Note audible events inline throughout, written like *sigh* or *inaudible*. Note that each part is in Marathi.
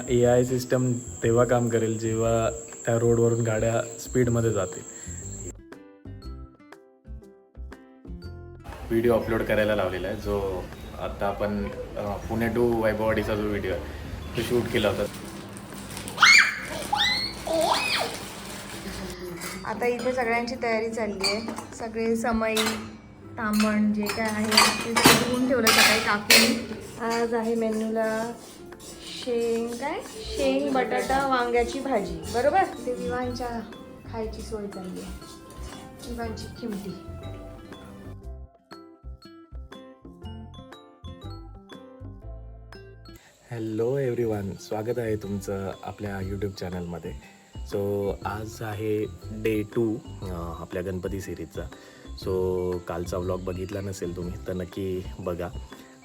ए आय सिस्टम तेव्हा काम करेल जेव्हा त्या रोडवरून गाड्या स्पीडमध्ये जातील. व्हिडिओ अपलोड करायला लावलेला आहे. जो आता आपण पुणे टू वैभववाडीचा जो व्हिडिओ आहे तो शूट केला होता. आता इथे सगळ्यांची तयारी चालली आहे. सगळे समई तांबण जे काय आहे ते सगळं ठेवलं सकाळी टाकून आज आहे मेन्यूला शेंग काय? शेंग बटाटा वांग्याची भाजी. बरोबर? ते विवांच्या खायची सोय चालली आहे. विवांची खिमटी हॅलो एव्हरीवन स्वागत आहे तुमचं आपल्या यूट्यूब चॅनलमध्ये सो आज आहे डे टू आपल्या गणपती सिरीजचा सो कालचा व्लॉग बघितला नसेल तुम्ही तर नक्की बघा.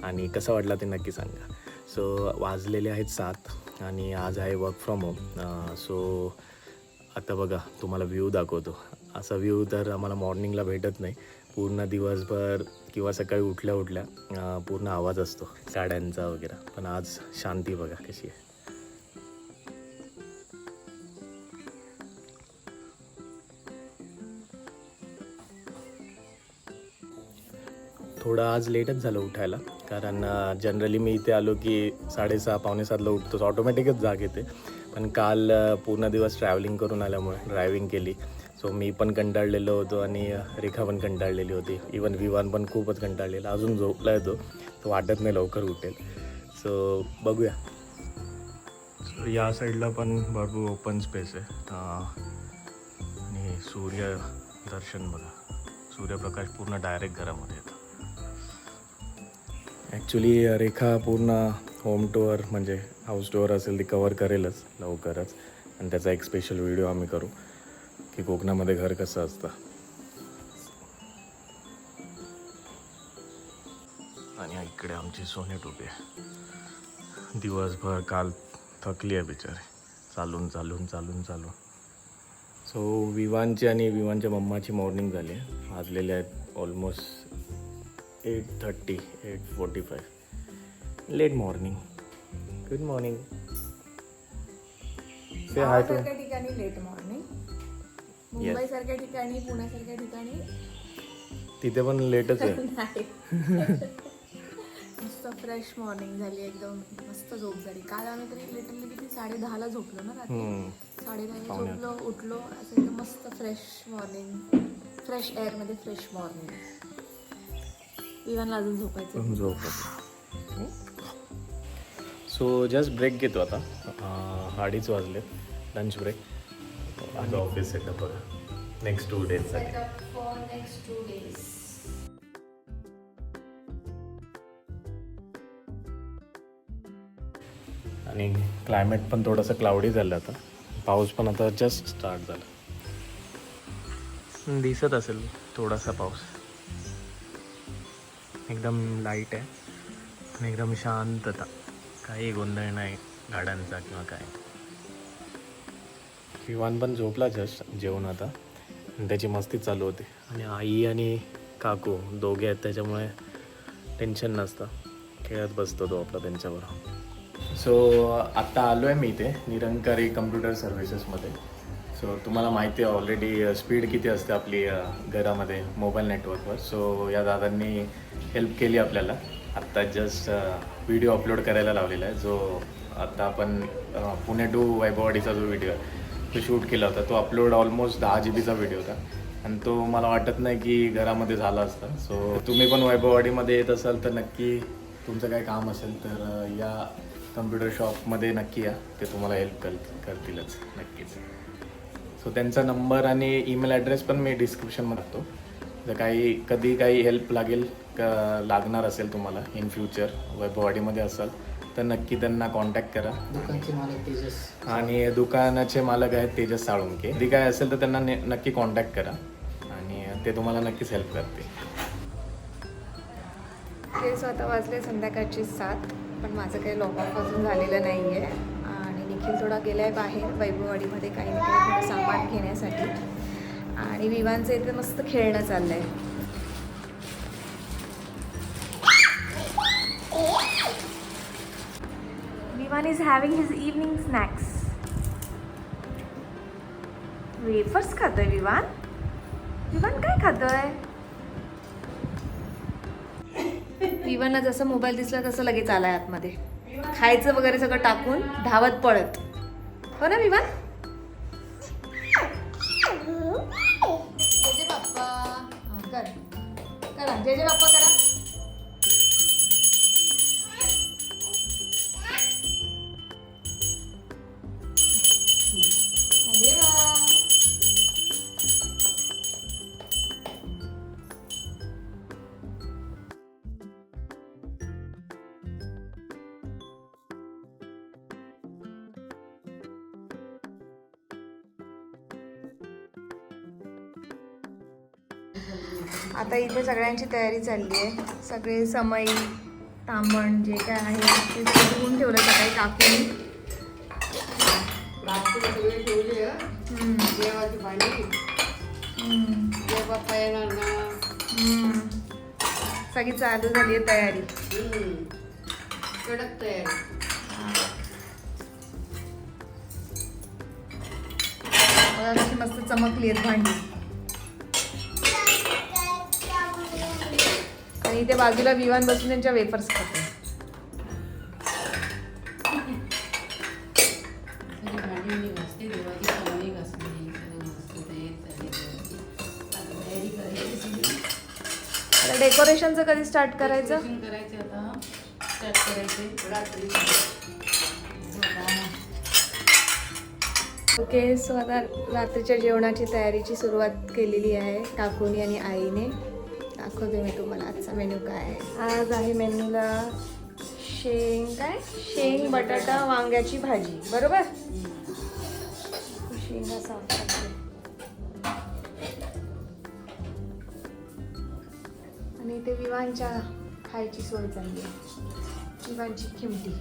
आणि कसा वाटला ते नक्की सांगा. सो वाजलेले आहेत सात आणि आज आहे वर्क फ्रॉम होम सो आता बघा तुम्हाला व्ह्यू दाखवतो. असा व्ह्यू तर आम्हाला मॉर्निंगला भेटत नाही. पूर्ण दिवसभर किंवा सकाळी उठल्या उठल्या पूर्ण आवाज असतो गाड्यांचा वगैरे. पण आज शांती बघा कशी आहे. थोडं आज लेटच झालं उठायला. कारण जनरली मी इथे आलो की साडेसहा पावणेसातला उठतोच ऑटोमॅटिकच जाग येते. पण काल पूर्ण दिवस ट्रॅव्हलिंग करून आल्यामुळे ड्रायव्हिंग केली. सो मी पण कंटाळलेलो होतो आणि रेखा पण कंटाळलेली होती. इवन विवान पण खूपच कंटाळलेला. अजून झोपला येतो तो वाटत नाही लवकर उठेल. सो बघूया. सो या साईडला पण भरपूर ओपन स्पेस आहे. आणि सूर्य दर्शन बघा. सूर्यप्रकाश पूर्ण डायरेक्ट घरामध्ये येतो. ॲक्च्युली रेखा पूर्ण होम टूअर म्हणजे हाऊस टूअर असेल ती कवर करेलच लवकरच. आणि त्याचा एक स्पेशल व्हिडिओ आम्ही करू की कोकणामध्ये घर कसं असतं. आणि इकडे आमची सोने टोपी आहे. दिवसभर काल थकली आहे बिचारे. चालून चालून चालून चालून. सो विवानची आणि विवानच्या मम्माची मॉर्निंग झाली आहे. वाजलेले आहेत almost eight thirty eight forty five late morning good morning say hi to सारख्या ठिकाणी लेट मॉर्निंग मुंबई सारख्या ठिकाणी पुण्यासारख्या ठिकाणी. तिथे पण लेटच आहे. *laughs* नाही. मस्त फ्रेश मॉर्निंग झाली एकदम. मस्त झोप झाली. काल आम्ही तरी लिटरली किती साडे दहाला झोपलो ना रात्री? हम्म. साडे दहाला पावणे झोपलो उठलो असं एकदम मस्त फ्रेश मॉर्निंग फ्रेश एअरमध्ये फ्रेश मॉर्निंग इव्हन अजून झोपायचं झोप सो जस्ट ब्रेक घेतो आता. अडीच वाजले. लंच ब्रेक आणि ऑफिस सेटअप बघा. नेक्स्ट टू डेजसाठी फॉर नेक्स्ट टू डेज आणि क्लायमेट पण थोडंसं क्लाउडी झालं आता. पाऊस पण आता जस्ट स्टार्ट झाला. दिसत असेल थोडासा पाऊस. एकदम लाइट आहे आणि एकदम शांतता. काही गोंधळ नाही गाड्यांचा किंवा काय. विवान पण झोपला जस्ट जेवण आता. आणि त्याची मस्ती चालू होती. आणि आई आणि काकू दोघे आहेत त्याच्यामुळे टेन्शन नसतं. खेळत बसतो तो आपला त्यांच्यावर सो आत्ता आलो आहे मी इथे निरंकारी कम्प्युटर सर्व्हिसेसमध्ये सो तुम्हाला माहिती आहे ऑलरेडी स्पीड uh, किती असते आपली uh, घरामध्ये मोबाईल नेटवर्कवर सो या दादांनी हेल्प केली आपल्याला. आत्ता जस्ट व्हिडिओ अपलोड करायला लावलेला आहे. जो आत्ता आपण uh, पुणे टू वैभववाडीचा जो व्हिडिओ आहे तो शूट केला होता. तो अपलोड ऑलमोस्ट दहा जी बीचा व्हिडिओ होता. आणि तो मला वाटत नाही की घरामध्ये झाला असता. सो तुम्ही पण वैभववाडीमध्ये येत असाल तर नक्की तुमचं काय काम असेल तर या कम्प्युटर शॉपमध्ये नक्की या. ते तुम्हाला हेल्प कर करतीलच नक्कीच. सो त्यांचा नंबर आणि ईमेल ॲड्रेस पण मी डिस्क्रिप्शनमध्ये टाकतो. जर काही कधी काही हेल्प लागेल क लागणार असेल तुम्हाला इन फ्युचर वैभववाडीमध्ये असाल तर नक्की त्यांना कॉन्टॅक्ट करा. दुकानचे मालक तेजस. आणि दुकानाचे मालक आहेत तेजस साळुंके. कधी काय असेल तर त्यांना ने- नक्की कॉन्टॅक्ट करा. आणि ते तुम्हाला नक्कीच हेल्प करतील. हे स्वतः वाजले संध्याकाळची सात पण माझं काही लॉग ऑफ अजून झालेलं नाही आहे देखील थोडा गेला आहे बाहेर वैभववाडीमध्ये काही ना काही थोडं सामान घेण्यासाठी. आणि विवांचं इथे मस्त खेळणं चाललं आहे Vivaan is having his evening snacks wafers खातोय विवान? विवान काय खातोय? विवांना जसं मोबाईल दिसला तसं लगेच आलाय आतमध्ये. खायचं वगैरे सगळं टाकून धावत पळत. हो ना विवान जेजे बाप्पा. कर. करा. जेजे बाप्पा करा. आता इथे सगळ्यांची तयारी चालली आहे. सगळे समई तांबण जे काय आहे ते धुवून ठेवलं सकाळी काकून. सगळे चालू झाली आहे तयारी. हं. कडक तयारी. मस्त चमकली आहेत भांडी. आणि इथे बाजूला विवान बसून त्यांच्या वेफर्स खाते सगळी भांडी मी घासते देवाची पाणी घासली सगळं मस्त तयारी झाली आता तयारी करायची सगळी. आता डेकोरेशनचं कधी स्टार्ट करायचं? करायचं आता. स्टार्ट करायचे रात्री ओके सो आता रात्रीच्या जेवणाची तयारीची सुरुवात केलेली आहे काकूनी आणि आईने. दाखवते मी तुम्हाला. आजचा मेन्यू काय आज आहे मेन्यूला शेंग काय? शेंग बटाटा वांग्याची भाजी. बरोबर? शेंगा साफ आणि ते विवांच्या खायची सोय चालली विवांची किमती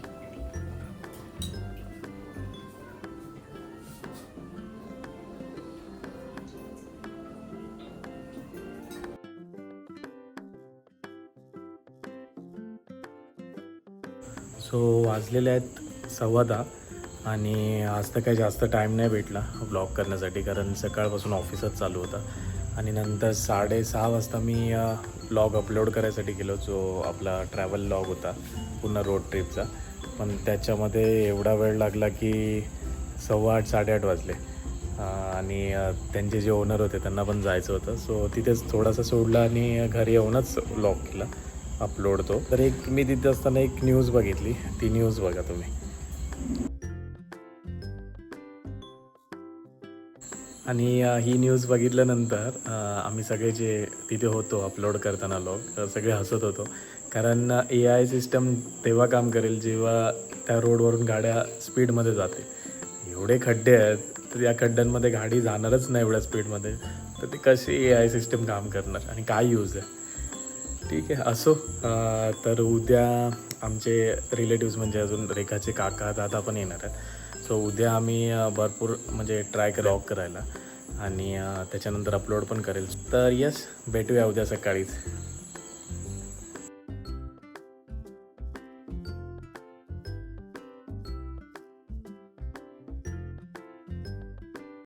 सो वाजलेले आहेत सव्वा दहा आणि आज तर काही जास्त टाईम नाही भेटला ब्लॉग करण्यासाठी कारण सकाळपासून ऑफिसच चालू होता. आणि नंतर साडेसहा वाजता मी ब्लॉग अपलोड करायसाठी गेलो जो आपला ट्रॅव्हल लॉग होता पूर्ण रोड ट्रिपचा पण त्याच्यामध्ये एवढा वेळ लागला की सव्वा आठ साडेआठ वाजले. आणि त्यांचे जे ओनर होते त्यांना पण जायचं होतं. सो तिथेच थोडासा सोडला आणि घरी येऊनच लॉक केला. अपलोड तो. तर एक मी तिथे असताना एक न्यूज बघितली. ती न्यूज बघा तुम्ही. आणि ही न्यूज बघितल्यानंतर आम्ही सगळे जे तिथे होतो अपलोड करताना लोक सगळे हसत होतो. कारण ए आय सिस्टम तेव्हा काम करेल जेव्हा त्या रोडवरून गाड्या स्पीडमध्ये जाते एवढे खड्डे आहेत तर या खड्ड्यांमध्ये गाडी जाणारच नाही एवढ्या स्पीडमध्ये तर ते कशी ए आय सिस्टम काम करणार? आणि काय यूज आहे? ठीक आहे. असो तर उद्या आमचे रिलेटिव्ज म्हणजे अजून रेखाचे काका दादा पण येणार आहेत. सो उद्या आम्ही भरपूर म्हणजे ट्राय करू लॉग करायला. आणि त्याच्यानंतर अपलोड पण करेल. तर यस भेटूया उद्या सकाळीच.